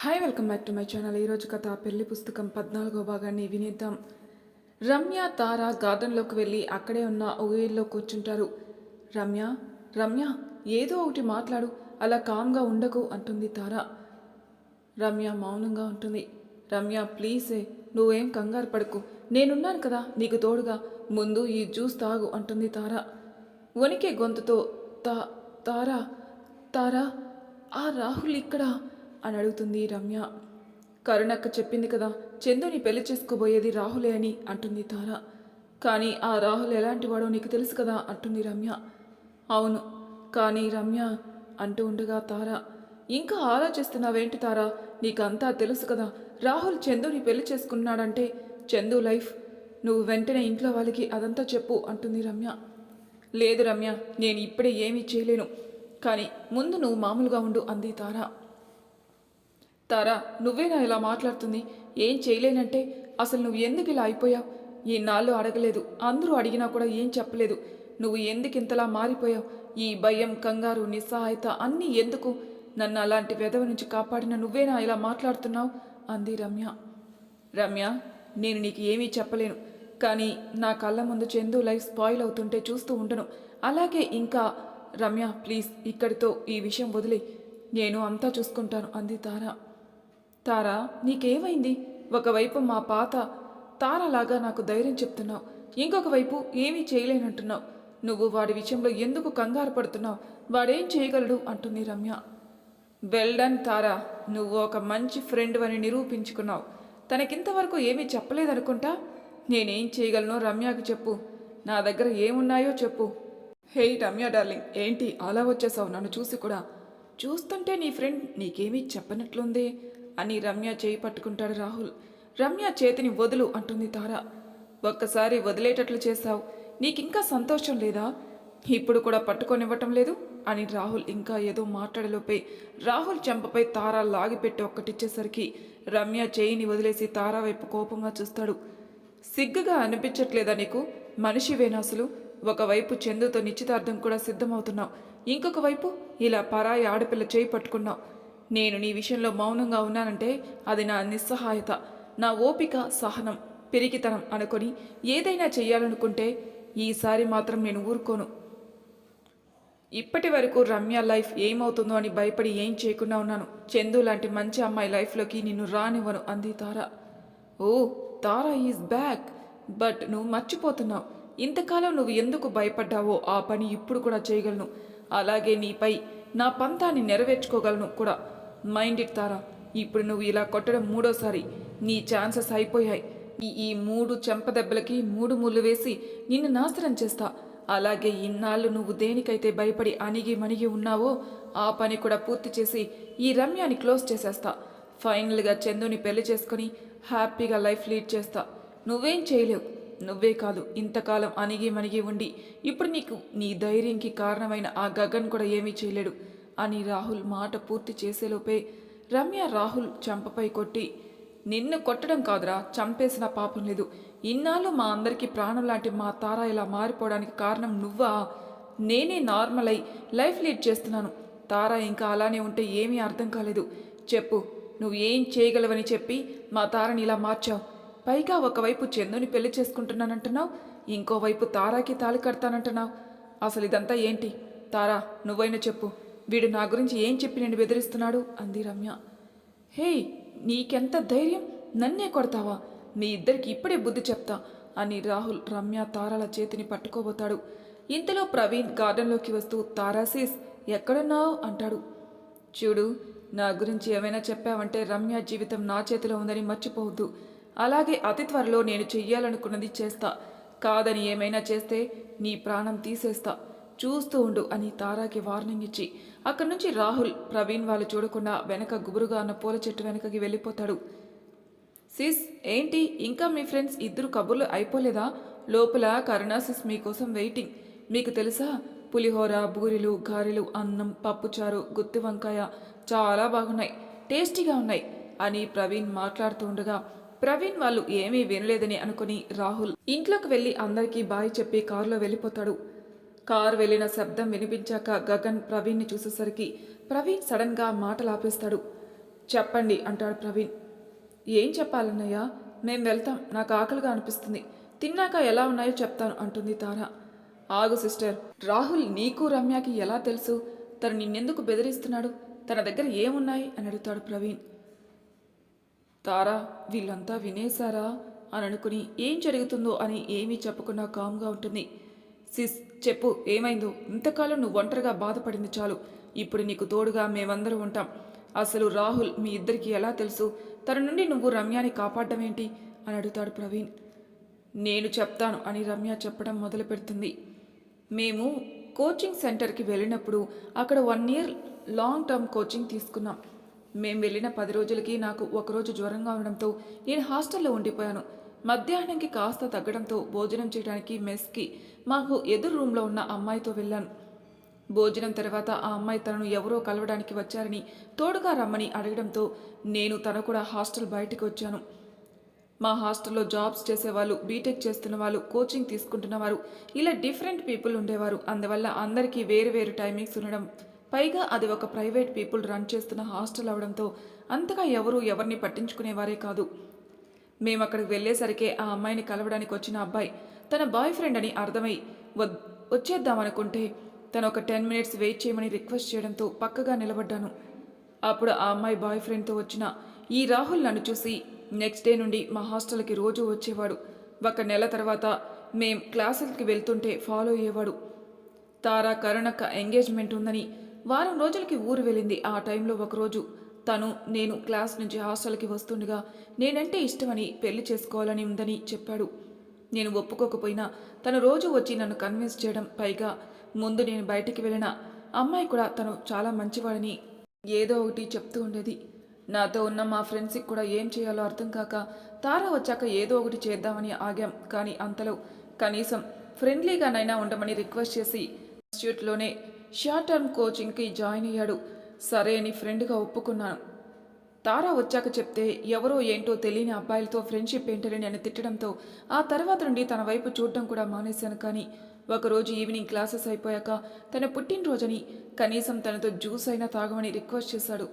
Hi welcome back to my channel ఈరోజు కథ పెళ్ళి పుస్తకం పద్నాలుగో భాగాన్ని వినేద్దాం. రమ్య తార గార్డెన్లోకి వెళ్ళి అక్కడే ఉన్న ఊయిల్లో కూర్చుంటారు. రమ్య రమ్య ఏదో ఒకటి మాట్లాడు. అలా కామ్గా ఉండకు అంటుంది తార. రమ్య మౌనంగా ఉంటుంది. రమ్య ప్లీజే నువ్వేం కంగారు పడకు. నేనున్నాను కదా నీకు తోడుగా. ముందు ఈ జ్యూస్ తాగు అంటుంది తార. వణికే గొంతుతో తా తారా తారా ఆ రాహుల్ ఇక్కడ. అని అడుగుతుంది రమ్య. కరుణక్క చెప్పింది కదా చందుని పెళ్ళి చేసుకోబోయేది రాహులే అని అంటుంది తార. కానీ ఆ రాహుల్ ఎలాంటి వాడో నీకు తెలుసు కదా అంటుంది రమ్య. అవును కానీ రమ్య అంటూ ఉండగా తార ఇంకా ఆలోచిస్తున్నావేంటి తారా నీకంతా తెలుసు కదా రాహుల్ చందుని పెళ్ళి చేసుకున్నాడంటే చందు లైఫ్ నువ్వు వెంటనే ఇంట్లో వాళ్ళకి అదంతా చెప్పు అంటుంది రమ్య. లేదు రమ్య నేను ఇప్పుడే ఏమీ చేయలేను కానీ ముందు నువ్వు మామూలుగా ఉండు అంది తారా. తారా నువ్వేనా ఇలా మాట్లాడుతుంది? ఏం చేయలేనంటే అసలు నువ్వు ఎందుకు ఇలా అయిపోయావు? ఈనాళ్ళు అడగలేదు. అందరూ అడిగినా కూడా ఏం చెప్పలేదు. నువ్వు ఎందుకు ఇంతలా మారిపోయావు? ఈ భయం కంగారు నిస్సహాయత అన్నీ ఎందుకు? నన్ను అలాంటి వెధవ నుంచి కాపాడిన నువ్వేనా ఇలా మాట్లాడుతున్నావు? అంది రమ్య. రమ్య నేను నీకు ఏమీ చెప్పలేను. కానీ నా కళ్ళ ముందు చందు లైఫ్ స్పాయిల్ అవుతుంటే చూస్తూ ఉండను. అలాగే ఇంకా రమ్య ప్లీజ్ ఇక్కడితో ఈ విషయం వదిలే నేను అంతా చూసుకుంటాను అంది తారా. తారా నీకేమైంది? ఒకవైపు మా పాత తారలాగా నాకు ధైర్యం చెప్తున్నావు ఇంకొక వైపు ఏమీ చేయలేనంటున్నావు. నువ్వు వాడి విషయంలో ఎందుకు కంగారు పడుతున్నావు? వాడేం చేయగలడు? అంటుంది రమ్య. వెల్డన్ తారా నువ్వు ఒక మంచి ఫ్రెండ్ అని నిరూపించుకున్నావు. తనకింతవరకు ఏమీ చెప్పలేదనుకుంటా? నేనేం చేయగలను రమ్యకు చెప్పు. నా దగ్గర ఏమున్నాయో చెప్పు. హే రమ్య డార్లింగ్ ఏంటి అలా వచ్చేసావు? నన్ను చూసి కూడా. చూస్తుంటే నీ ఫ్రెండ్ నీకేమీ చెప్పనట్లుంది? అని రమ్య చేయి పట్టుకుంటాడు రాహుల్. రమ్య చేతిని వదులు అంటుంది తార. ఒక్కసారి వదిలేటట్లు చేశావు. నీకింకా సంతోషం లేదా? ఇప్పుడు కూడా పట్టుకొనివ్వటం లేదు? అని రాహుల్ ఇంకా ఏదో మాట్లాడలోపై రాహుల్ చెంపపై తార లాగిపెట్టి ఒక్కటిచ్చేసరికి రమ్య చేయిని వదిలేసి తార వైపు కోపంగా చూస్తాడు. సిగ్గుగా అనిపించట్లేదా నీకు? మనిషి అసలు? ఒకవైపు చందుతో నిశ్చితార్థం కూడా సిద్ధమవుతున్నావు. ఇంకొక వైపు ఇలా పరాయి ఆడపిల్ల చేయి పట్టుకున్నావు. నేను నీ విషయంలో మౌనంగా ఉన్నానంటే అది నా నిస్సహాయత నా ఓపిక సహనం పెరిగితనం అనుకొని ఏదైనా చేయాలనుకుంటే ఈసారి మాత్రం నేను ఊరుకోను. ఇప్పటి వరకు రమ్య లైఫ్ ఏమవుతుందో అని భయపడి ఏం చేయకుండా ఉన్నాను. చందు లాంటి మంచి అమ్మాయి లైఫ్లోకి నిన్ను రానివ్వను అంది Tara. Oh Tara is back but నువ్వు మర్చిపోతున్నావు. ఇంతకాలం నువ్వు ఎందుకు భయపడ్డావో ఆ పని ఇప్పుడు కూడా చేయగలను. అలాగే నీపై నా పంతాన్ని నెరవేర్చుకోగలను కూడా. Mind it Tara. ఇప్పుడు నువ్వు ఇలా కొట్టడం మూడోసారి. నీ ఛాన్సెస్ అయిపోయాయి. ఈ ఈ మూడు చెంపదెబ్బలకి మూడు ముళ్ళు వేసి నిన్ను నాశనం చేస్తా. అలాగే ఇన్నాళ్ళు నువ్వు దేనికైతే భయపడి అణిగి మణిగి ఉన్నావో ఆ పని కూడా పూర్తి చేసి ఈ రమ్యాని క్లోజ్ చేసేస్తా. ఫైనల్గా చందుని పెళ్ళి చేసుకొని హ్యాపీగా లైఫ్ లీడ్ చేస్తా. నువ్వేం చేయలేవు. నువ్వే కాదు ఇంతకాలం అణిగి మణిగి ఉండి ఇప్పుడు నీకు నీ ధైర్యంకి కారణమైన ఆ గగన్ కూడా ఏమీ చేయలేడు. అని రాహుల్ మాట పూర్తి చేసేలోపే రమ్య రాహుల్ చంపపై కొట్టి నిన్ను కొట్టడం కాదురా చంపేసిన పాపం లేదు. ఇన్నాళ్ళు మా అందరికీ ప్రాణం లాంటి మా తార ఇలా మారిపోవడానికి కారణం నువ్వా? నేనే నార్మల్ అయి లైఫ్ లీడ్ చేస్తున్నాను. తార ఇంకా అలానే ఉంటే ఏమీ అర్థం కాలేదు. చెప్పు నువ్వు ఏం చేయగలవని చెప్పి మా తారని ఇలా మార్చావు. పైగా ఒకవైపు చందుని పెళ్ళి చేసుకుంటున్నానంటున్నావు ఇంకోవైపు తారాకి తాళి కడతానంటున్నావు. అసలు ఇదంతా ఏంటి? తారా నువ్వైనా చెప్పు. వీడు నా గురించి ఏం చెప్పి నేను బెదిరిస్తున్నాడు? అంది రమ్య. హే నీకెంత ధైర్యం? నన్నే కొడతావా? మీ ఇద్దరికి ఇప్పుడే బుద్ధి చెప్తా అని రాహుల్ రమ్య తారాల చేతిని పట్టుకోబోతాడు. ఇంతలో ప్రవీణ్ గార్డెన్లోకి వస్తూ తారాసీస్ ఎక్కడున్నావు? అంటాడు. చూడు నా గురించి ఏమైనా చెప్పావంటే రమ్య జీవితం నా చేతిలో ఉందని మర్చిపోవద్దు. అలాగే అతి త్వరలో నేను చెయ్యాలనుకున్నది చేస్తా. కాదని ఏమైనా చేస్తే నీ ప్రాణం తీసేస్తా. చూస్తూ ఉండు అని తారాకి వార్నింగ్ ఇచ్చి అక్కడి నుంచి రాహుల్ ప్రవీణ్ వాళ్ళు చూడకుండా వెనక గుబురుగా ఉన్న పూల చెట్టు వెనకకి వెళ్ళిపోతాడు. సిస్ ఏంటి? ఇంకా మీ ఫ్రెండ్స్ ఇద్దరు కబుర్లు అయిపోలేదా? లోపల కరుణాసిస్ మీకోసం వెయిటింగ్. మీకు తెలుసా? పులిహోర బూరెలు గారెలు అన్నం పప్పుచారు గుత్తి వంకాయ చాలా బాగున్నాయి. టేస్టీగా ఉన్నాయి అని ప్రవీణ్ మాట్లాడుతూ ఉండగా ప్రవీణ్ వాళ్ళు ఏమీ వినలేదని అనుకుని రాహుల్ ఇంట్లోకి వెళ్ళి అందరికీ బాయ్ చెప్పి కారులో వెళ్ళిపోతాడు. కారు వెళ్ళిన శబ్దం వినిపించాక గగన్ ప్రవీణ్ని చూసేసరికి ప్రవీణ్ సడన్గా మాటలు ఆపేస్తాడు చెప్పండి అంటాడు ప్రవీణ్. ఏం చెప్పాలన్నయ్య? మేం వెళ్తాం నాకు ఆకలిగా అనిపిస్తుంది. తిన్నాక ఎలా ఉన్నాయో చెప్తాను అంటుంది తార. ఆగు సిస్టర్ రాహుల్ నీకు రమ్యకి ఎలా తెలుసు? తను నిన్నెందుకు బెదిరిస్తున్నాడు? తన దగ్గర ఏమున్నాయి? అని అడుగుతాడు ప్రవీణ్. తారా వీళ్ళంతా వినేశారా? అని అనుకుని ఏం జరుగుతుందో అని ఏమీ చెప్పకుండా కామ్గా ఉంటుంది. సిస్ చెప్పు ఏమైందో? ఇంతకాలం నువ్వు ఒంటరిగా బాధపడింది చాలు. ఇప్పుడు నీకు తోడుగా మేమందరం ఉంటాం. అసలు రాహుల్ మీ ఇద్దరికి ఎలా తెలుసు? తన నుండి నువ్వు రమ్యాని కాపాడడం ఏంటి? అని అడుగుతాడు ప్రవీణ్. నేను చెప్తాను అని రమ్య చెప్పడం మొదలు పెడుతుంది. మేము కోచింగ్ సెంటర్కి వెళ్ళినప్పుడు అక్కడ one year long term coaching తీసుకున్నాం. మేము వెళ్ళిన పది రోజులకి నాకు ఒకరోజు జ్వరంగా ఉండడంతో నేను హాస్టల్లో ఉండిపోయాను. మధ్యాహ్నంకి కాస్త తగ్గడంతో భోజనం చేయడానికి మెస్కి మాకు ఎదురు రూమ్లో ఉన్న అమ్మాయితో వెళ్ళాను. భోజనం తర్వాత ఆ అమ్మాయి తనను ఎవరో కలవడానికి వచ్చారని తోడుగా రమ్మని అడగడంతో నేను తను కూడా హాస్టల్ బయటికి వచ్చాను. మా హాస్టల్లో జాబ్స్ చేసేవాళ్ళు బీటెక్ చేస్తున్న వాళ్ళు కోచింగ్ తీసుకుంటున్నవారు ఇలా డిఫరెంట్ పీపుల్ ఉండేవారు. అందువల్ల అందరికీ వేరు వేరు టైమింగ్స్ ఉండడం పైగా అది ఒక ప్రైవేట్ పీపుల్ రన్ చేస్తున్న హాస్టల్ అవడంతో అంతగా ఎవరూ ఎవరిని పట్టించుకునేవారే కాదు. మేము అక్కడికి వెళ్ళేసరికి ఆ అమ్మాయిని కలవడానికి వచ్చిన అబ్బాయి తన బాయ్ ఫ్రెండ్ అని అర్థమై వచ్చేద్దామనుకుంటే తను ఒక టెన్ మినిట్స్ వెయిట్ చేయమని రిక్వెస్ట్ చేయడంతో పక్కగా నిలబడ్డాను. అప్పుడు ఆ అమ్మాయి బాయ్ ఫ్రెండ్తో వచ్చిన ఈ రాహుల్ నన్ను చూసి నెక్స్ట్ డే నుండి మా హాస్టల్కి రోజు వచ్చేవాడు. ఒక నెల తర్వాత మేం క్లాసులకి వెళ్తుంటే ఫాలో అయ్యేవాడు. తారా కరుణక్క ఎంగేజ్మెంట్ ఉందని వారం రోజులకి ఊరు వెళ్ళింది ఆ టైంలో ఒకరోజు. తను నేను క్లాస్ నుంచి హాస్టల్కి వస్తుండగా నేనంటే ఇష్టమని పెళ్ళి చేసుకోవాలని ఉందని చెప్పాడు. నేను ఒప్పుకోకపోయినా తను రోజు వచ్చి నన్ను కన్విన్స్ చేయడం పైగా ముందు నేను బయటికి వెళ్ళిన అమ్మాయి కూడా తను చాలా మంచివాడని. ఏదో ఒకటి చెప్తూ ఉండేది. నాతో ఉన్న మా ఫ్రెండ్స్కి కూడా ఏం చేయాలో అర్థం కాక తార వచ్చాక ఏదో ఒకటి చేద్దామని ఆగాం. కానీ అంతలో కనీసం ఫ్రెండ్లీగానైనా ఉండమని రిక్వెస్ట్ చేసి ఇన్స్టిట్యూట్లోనే షార్ట్ టర్మ్ కోచింగ్కి జాయిన్ అయ్యాడు. సరే అని ఫ్రెండ్గా ఒప్పుకున్నాను. తారా వచ్చాక చెప్తే ఎవరో ఏంటో తెలియని అబ్బాయిలతో ఫ్రెండ్షిప్ ఏంటని అని తిట్టడంతో ఆ తర్వాత నుండి తన వైపు చూడడం కూడా మానేశాను కానీ ఒకరోజు ఈవినింగ్ క్లాసెస్ అయిపోయాక తన పుట్టినరోజని కనీసం తనతో జ్యూస్ అయినా తాగమని రిక్వెస్ట్ చేశాడు.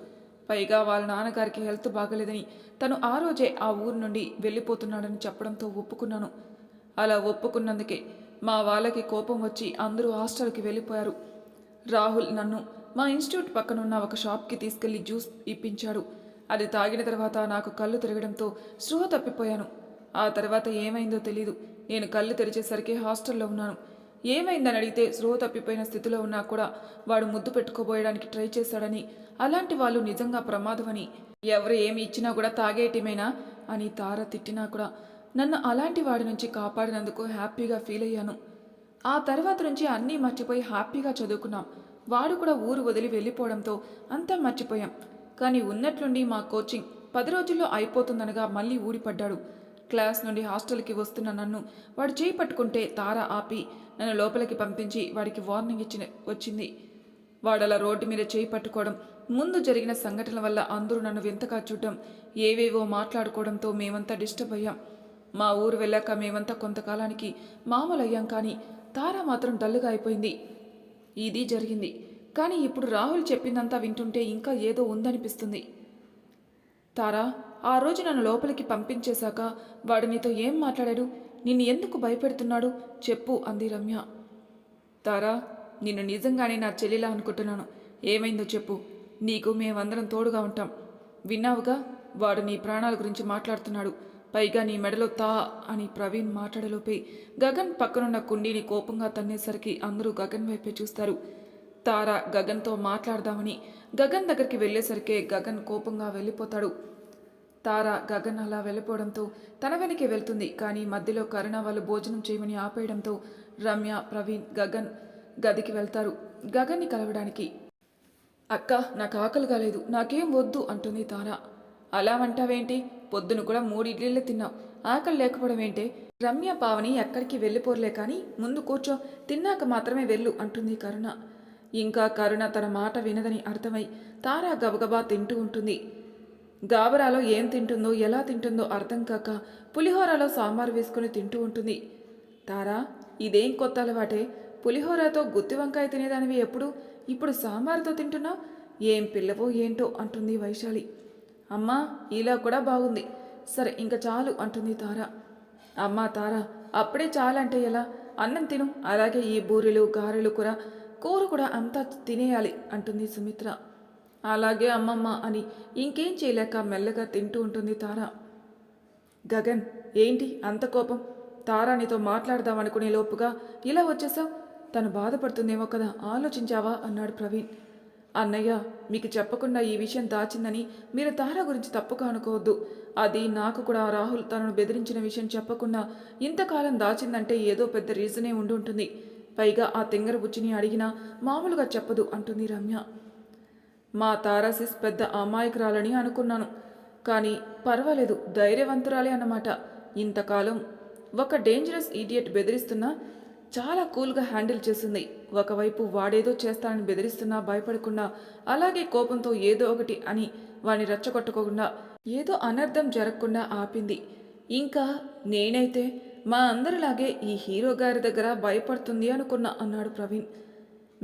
పైగా వాళ్ళ నాన్నగారికి హెల్త్ బాగలేదని తను ఆ రోజే ఆ ఊరు నుండి వెళ్ళిపోతున్నాడని చెప్పడంతో ఒప్పుకున్నాను. అలా ఒప్పుకున్నందుకే మా వాళ్ళకి కోపం వచ్చి అందరూ హాస్టల్కి వెళ్ళిపోయారు. రాహుల్ నన్ను మా ఇన్స్టిట్యూట్ పక్కనున్న ఒక షాప్కి తీసుకెళ్ళి జ్యూస్ ఇప్పించాడు. అది తాగిన తర్వాత నాకు కళ్ళు తిరగడంతో స్పృహ తప్పిపోయాను. ఆ తర్వాత ఏమైందో తెలీదు. నేను కళ్ళు తెరిచేసరికి హాస్టల్లో ఉన్నాను. ఏమైందని అడిగితే స్పృహ తప్పిపోయిన స్థితిలో ఉన్నా కూడా వాడు ముద్దు పెట్టుకోబోయడానికి ట్రై చేశాడని అలాంటి వాళ్ళు నిజంగా ప్రమాదమని ఎవరు ఏమి ఇచ్చినా కూడా తాగేయటమేనా అని తార తిట్టినా కూడా నన్ను అలాంటి వాడి నుంచి కాపాడినందుకు హ్యాపీగా ఫీల్ అయ్యాను. ఆ తర్వాత నుంచి అన్నీ మర్చిపోయి హ్యాపీగా చదువుకున్నాం. వాడు కూడా ఊరు వదిలి వెళ్ళిపోవడంతో అంతా మర్చిపోయాం. కానీ ఉన్నట్లుండి మా కోచింగ్ పది రోజుల్లో అయిపోతుందనగా మళ్ళీ ఊడిపడ్డాడు. క్లాస్ నుండి హాస్టల్కి వస్తున్న నన్ను వాడు చేయి పట్టుకుంటే తార ఆపి నన్ను లోపలికి పంపించి వాడికి వార్నింగ్ ఇచ్చిన వచ్చింది. వాడలా రోడ్డు మీద చేయి పట్టుకోవడం ముందు జరిగిన సంఘటనల వల్ల అందరూ నన్ను వింతగా చూడడం ఏవేవో మాట్లాడుకోవడంతో మేమంతా డిస్టర్బ్ అయ్యాం. మా ఊరు వెళ్ళాక మేమంతా కొంతకాలానికి మామూలు అయ్యాం కానీ తార మాత్రం డల్లుగా అయిపోయింది. ఇది జరిగింది. కానీ ఇప్పుడు రాహుల్ చెప్పిందంతా వింటుంటే ఇంకా ఏదో ఉందనిపిస్తుంది. తారా ఆ రోజు నన్ను లోపలికి పంపించేశాక వాడు నీతో ఏం మాట్లాడాడు? నిన్ను ఎందుకు భయపెడుతున్నాడు? చెప్పు అంది రమ్య. తారా నిన్ను నిజంగానే నా చెల్లిలా అనుకుంటున్నాను. ఏమైందో చెప్పు. నీకు మేమందరం తోడుగా ఉంటాం. విన్నావుగా? వాడు నీ ప్రాణాల గురించి మాట్లాడుతున్నాడు. పైగా నీ మెడలో తా అని ప్రవీణ్ మాట్లాడలోపే గగన్ పక్కనున్న కుండీని కోపంగా తన్నేసరికి అందరూ గగన్ వైపే చూస్తారు. తార గగన్తో మాట్లాడదామని గగన్ దగ్గరికి వెళ్ళేసరికే గగన్ కోపంగా వెళ్ళిపోతాడు. తార గగన్ అలా వెళ్ళిపోవడంతో తన వెనకే వెళ్తుంది. కానీ మధ్యలో కరుణ వాళ్ళు భోజనం చేయమని ఆపేయడంతో రమ్య ప్రవీణ్ గగన్ గదికి వెళ్తారు. గగన్ని కలవడానికి అక్క నాకు ఆకలి కాలేదు. నాకేం వద్దు అంటుంది తార. అలా అంటావేంటి? పొద్దున కూడా మూడు ఇడ్లీలు తిన్నావు. ఆకలి లేకపోవడం ఏంటే? రమ్య పావని ఎక్కడికి వెళ్ళిపోర్లే కానీ ముందు కూర్చో. తిన్నాక మాత్రమే వెళ్ళు అంటుంది కరుణ. ఇంకా కరుణ తన మాట వినదని అర్థమై తారా గబగబా తింటూ ఉంటుంది. గాబరాలో ఏం తింటుందో ఎలా తింటుందో అర్థం కాక పులిహోరలో సాంబార్ వేసుకుని తింటూ ఉంటుంది. తారా ఇదేం కొత్త అలవాటే? పులిహోరతో గుత్తి వంకాయ తినేదానివి ఎప్పుడు? ఇప్పుడు సాంబార్తో తింటున్నావు? ఏం పిల్లవో ఏంటో అంటుంది వైశాలి. అమ్మా ఇలా కూడా బాగుంది. సరే ఇంకా చాలు అంటుంది తార. అమ్మా తార అప్పుడే చాలంటే ఎలా? అన్నం తిను. అలాగే ఈ బూరెలు గారెలు కూర కూర కూడా అంతా తినేయాలి అంటుంది సుమిత్ర. అలాగే అమ్మమ్మ అని ఇంకేం చేయలేక మెల్లగా తింటూ ఉంటుంది తార. గగన్ ఏంటి అంత కోపం? తారా నీతో మాట్లాడదాం అనుకునే లోపుగా ఇలా వచ్చేసావు? తను బాధపడుతుందేమో కదా ఆలోచించావా? అన్నాడు ప్రవీణ్. అన్నయ్య మీకు చెప్పకుండా ఈ విషయం దాచిందని మీరు తారా గురించి తప్పుగా అనుకోవద్దు. అది నాకు కూడా రాహుల్ తనను బెదిరించిన విషయం చెప్పకుండా ఇంతకాలం దాచిందంటే ఏదో పెద్ద రీజనే ఉండి ఉంటుంది పైగా ఆ తింగర బుచ్చిని అడిగినా మామూలుగా చెప్పదు అంటుంది రమ్య. మా తారాసిస్ పెద్ద అమాయకురాలని అనుకున్నాను కానీ పర్వాలేదు ధైర్యవంతురాలే అన్నమాట. ఇంతకాలం ఒక డేంజరస్ ఈడియట్ బెదిరిస్తున్నా చాలా కూల్గా హ్యాండిల్ చేసింది ఒకవైపు వాడేదో చేస్తానని బెదిరిస్తున్నా భయపడకుండా అలాగే కోపంతో ఏదో ఒకటి అని వాణ్ణి రెచ్చగొట్టకుండా ఏదో అనర్థం జరగకుండా ఆపింది. ఇంకా నేనైతే మా అందరిలాగే ఈ హీరో గారి దగ్గర భయపడుతుంది అనుకున్నా అన్నాడు ప్రవీణ్.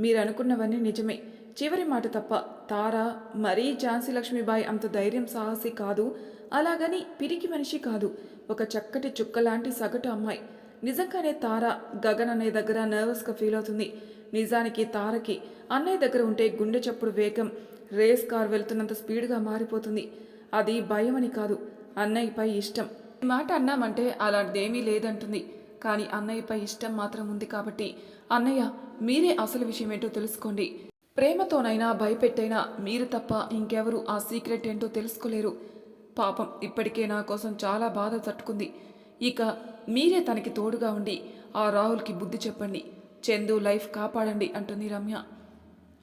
మీరు అనుకున్నవన్నీ నిజమే. చివరి మాట తప్ప తార మరీ ఝాన్సీ లక్ష్మీబాయి అంత ధైర్యం సాహసి కాదు. అలాగని పిరికి మనిషి కాదు. ఒక చక్కటి చుక్కలాంటి సగటు అమ్మాయి. నిజంగానే తార గగన్ అనే దగ్గర నర్వస్గా ఫీల్ అవుతుంది. నిజానికి తారకి అన్నయ్య దగ్గర ఉంటే గుండె చప్పుడు వేగం రేస్ కార్ వెళ్తున్నంత స్పీడ్గా మారిపోతుంది. అది భయం అని కాదు. అన్నయ్యపై ఇష్టం. మాట అన్నామంటే అలాంటిదేమీ లేదంటుంది. కానీ అన్నయ్యపై ఇష్టం మాత్రం ఉంది కాబట్టి అన్నయ్య మీరే అసలు విషయం ఏంటో తెలుసుకోండి. ప్రేమతోనైనా భయపెట్టైనా మీరు తప్ప ఇంకెవరు ఆ సీక్రెట్ ఏంటో తెలుసుకోలేరు. పాపం ఇప్పటికే నా కోసం చాలా బాధ తట్టుకుంది. ఇక మీరే తనకి తోడుగా ఉండి ఆ రాహుల్కి బుద్ధి చెప్పండి. చందు లైఫ్ కాపాడండి అంటుంది రమ్య.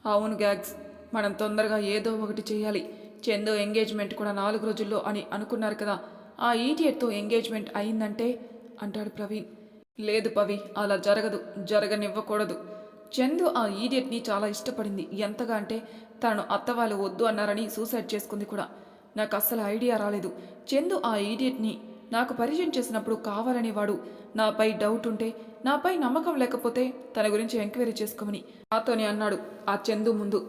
అవును గ్యాగ్స్ మనం తొందరగా ఏదో ఒకటి చేయాలి. చందు ఎంగేజ్మెంట్ కూడా నాలుగు రోజుల్లో అని అనుకున్నారు కదా. ఆ ఈడియట్తో ఎంగేజ్మెంట్ అయిందంటే అంటాడు ప్రవీణ్. లేదు పవి అలా జరగదు జరగనివ్వకూడదు. చందు ఆ ఈడియట్ని చాలా ఇష్టపడింది. ఎంతగా అంటే తను అత్త వాళ్ళు వద్దు అన్నారని సూసైడ్ చేసుకుంది కూడా. నాకు అస్సలు ఐడియా రాలేదు. చందు ఆ ఈడియట్ని నాకు పరిచయం చేసినప్పుడు కావాలని వాడు నాపై డౌట్ ఉంటే నాపై నమ్మకం లేకపోతే తన గురించి ఎంక్వైరీ చేసుకోమని నాతోనే అన్నాడు ఆ చందు ముందు.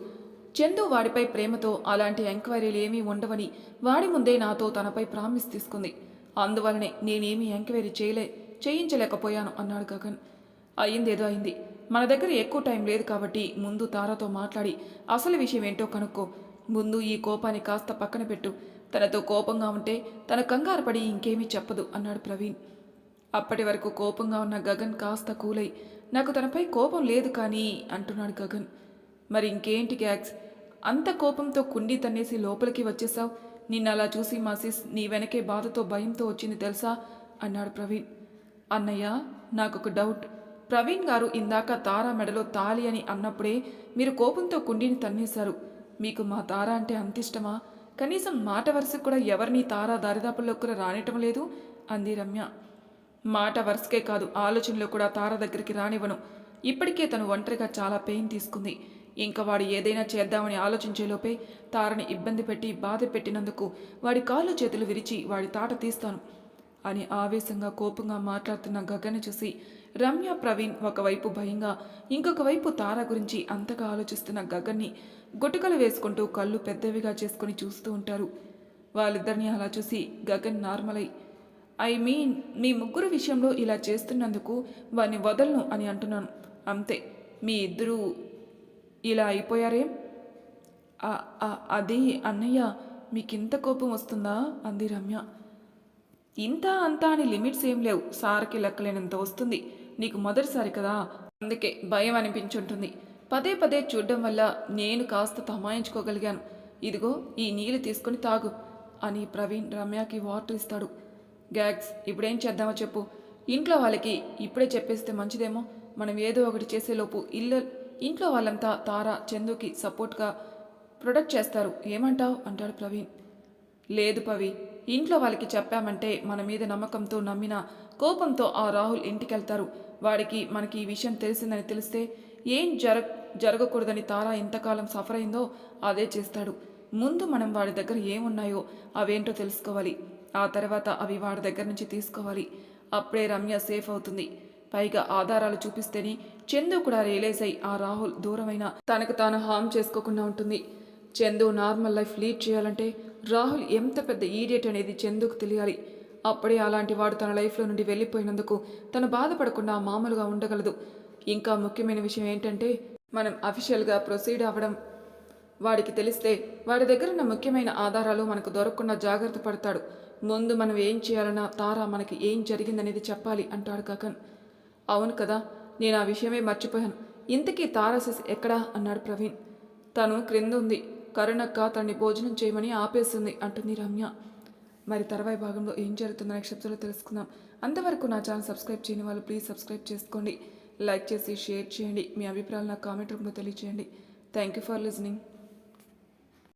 చందు వాడిపై ప్రేమతో అలాంటి ఎంక్వైరీలు ఏమీ ఉండవని వాడి ముందే నాతో తనపై ప్రామిస్ తీసుకుంది. అందువలనే నేనేమీ ఎంక్వైరీ చేయలే చేయించలేకపోయాను అన్నాడు గగన్. అయిందేదో అయింది. మన దగ్గర ఎక్కువ టైం లేదు కాబట్టి ముందు తారతో మాట్లాడి అసలు విషయం ఏంటో కనుక్కో. ముందు ఈ కోపాన్ని కాస్త పక్కన పెట్టు. తనతో కోపంగా ఉంటే తన కంగారు పడి ఇంకేమీ చెప్పదు అన్నాడు ప్రవీణ్. అప్పటి వరకు కోపంగా ఉన్న గగన్ కాస్త కూలై నాకు తనపై కోపం లేదు కానీ అంటున్నాడు గగన్. మరి ఇంకేంటి గ్యాగ్స్? అంత కోపంతో కుండి తన్నేసి లోపలికి వచ్చేసావు నిన్న అలా చూసి మా సిస్ నీ వెనకే బాధతో భయంతో వచ్చింది తెలుసా? అన్నాడు ప్రవీణ్. అన్నయ్య నాకొక డౌట్. ప్రవీణ్ గారు ఇందాక తారా మెడలో తాలి అని అన్నప్పుడే మీరు కోపంతో కుండీని తన్నేశారు. మీకు మా తార అంటే అంత ఇష్టమా? కనీసం మాట వరుసకు కూడా ఎవరిని తారా దరిదాపుల్లోకి కూడా రానిటం లేదు? అంది రమ్య. మాట వరుసకే కాదు ఆలోచనలో కూడా తార దగ్గరికి రానివ్వను. ఇప్పటికే తను ఒంటరిగా చాలా పెయిన్ తీసుకుంది. ఇంకా వాడు ఏదైనా చేద్దామని ఆలోచించేలోపే తారని ఇబ్బంది పెట్టి బాధ పెట్టినందుకు వాడి కాళ్ళు చేతులు విరిచి వాడి తాట తీస్తాను అని ఆవేశంగా కోపంగా మాట్లాడుతున్న గగన్ చూసి రమ్య ప్రవీణ్ ఒకవైపు భయంగా ఇంకొక వైపు తార గురించి అంతగా ఆలోచిస్తున్న గగన్ని గుటకలు వేసుకుంటూ కళ్ళు పెద్దవిగా చేసుకుని చూస్తూ ఉంటారు. వాళ్ళిద్దరిని అలా చూసి గగన్ నార్మల్ అయి ఐ మీన్ మీ ముగ్గురు విషయంలో ఇలా చేస్తున్నందుకు వాడిని వదలను అని అంటున్నాను. అంతే మీ ఇద్దరూ ఇలా అయిపోయారేం? అది అన్నయ్య మీకింత కోపం వస్తుందా? అంది రమ్య. ఇంత అంతా అని లిమిట్స్ ఏం లేవు. సార్కి లెక్కలేనంత వస్తుంది. నీకు మొదటిసారి కదా? అందుకే భయం అనిపించుంటుంది. పదే పదే చూడడం వల్ల నేను కాస్త తమాయించుకోగలిగాను. ఇదిగో ఈ నీళ్ళు తీసుకొని తాగు అని ప్రవీణ్ రమ్యకి వాటర్ ఇస్తాడు. గ్యాగ్స్ ఇప్పుడేం చేద్దామో చెప్పు. ఇంట్లో వాళ్ళకి ఇప్పుడే చెప్పేస్తే మంచిదేమో? మనం ఏదో ఒకటి చేసేలోపు ఇల్లు ఇంట్లో వాళ్ళంతా తార చందుకి సపోర్ట్గా ప్రొడక్ట్ చేస్తారు. ఏమంటావు? అంటాడు ప్రవీణ్. లేదు పవి ఇంట్లో వాళ్ళకి చెప్పామంటే మన మీద నమ్మకంతో నమ్మిన కోపంతో ఆ రాహుల్ ఇంటికెళ్తారు. వాడికి మనకి ఈ విషయం తెలిసిందని తెలిస్తే ఏం జర జరగకూడదని తారా ఇంతకాలం సఫర్ అయిందో అదే చేస్తాడు. ముందు మనం వాడి దగ్గర ఏమున్నాయో అవేంటో తెలుసుకోవాలి. ఆ తర్వాత అవి వాడి దగ్గర నుంచి తీసుకోవాలి. అప్పుడే రమ్య సేఫ్ అవుతుంది. పైగా ఆధారాలు చూపిస్తేనే చందు కూడా రియలైజ్ అయ్యి ఆ రాహుల్ దూరమైన తనకు తాను హామ్ చేసుకోకుండా ఉంటుంది. చందు నార్మల్ లైఫ్ లీడ్ చేయాలంటే రాహుల్ ఎంత పెద్ద ఈడియట్ అనేది చందుకు తెలియాలి. అప్పుడే అలాంటి వాడు తన లైఫ్లో నుండి వెళ్ళిపోయినందుకు తను బాధపడకుండా మామూలుగా ఉండగలదు. ఇంకా ముఖ్యమైన విషయం ఏంటంటే మనం అఫీషియల్గా ప్రొసీడ్ అవ్వడం. వాడికి తెలిస్తే వాడి దగ్గర ఉన్న ముఖ్యమైన ఆధారాలు మనకు దొరకకుండా జాగ్రత్త పడతాడు. ముందు మనం ఏం చేయాలన్నా తారా మనకి ఏం జరిగిందనేది చెప్పాలి అంటాడు గగన్. అవును కదా నేను ఆ విషయమే మర్చిపోయాను. ఇంతకీ తారాసిస్ ఎక్కడా? అన్నాడు ప్రవీణ్. తను క్రింద ఉంది కరుణక్క తనని భోజనం చేయమని ఆపేస్తుంది అంటుంది రమ్య. మరి తర్వాయి భాగంలో ఏం జరుగుతుందో నక్షత్రంలో తెలుసుకుందాం. అంతవరకు నా ఛానల్ సబ్స్క్రైబ్ చేయని వాళ్ళు ప్లీజ్ సబ్స్క్రైబ్ చేసుకోండి. లైక్ చేసి షేర్ చేయండి. మీ అభిప్రాయాలు నాకు కామెంట్ రూపంలో తెలియజేయండి థ్యాంక్ యూ ఫర్ లిజనింగ్.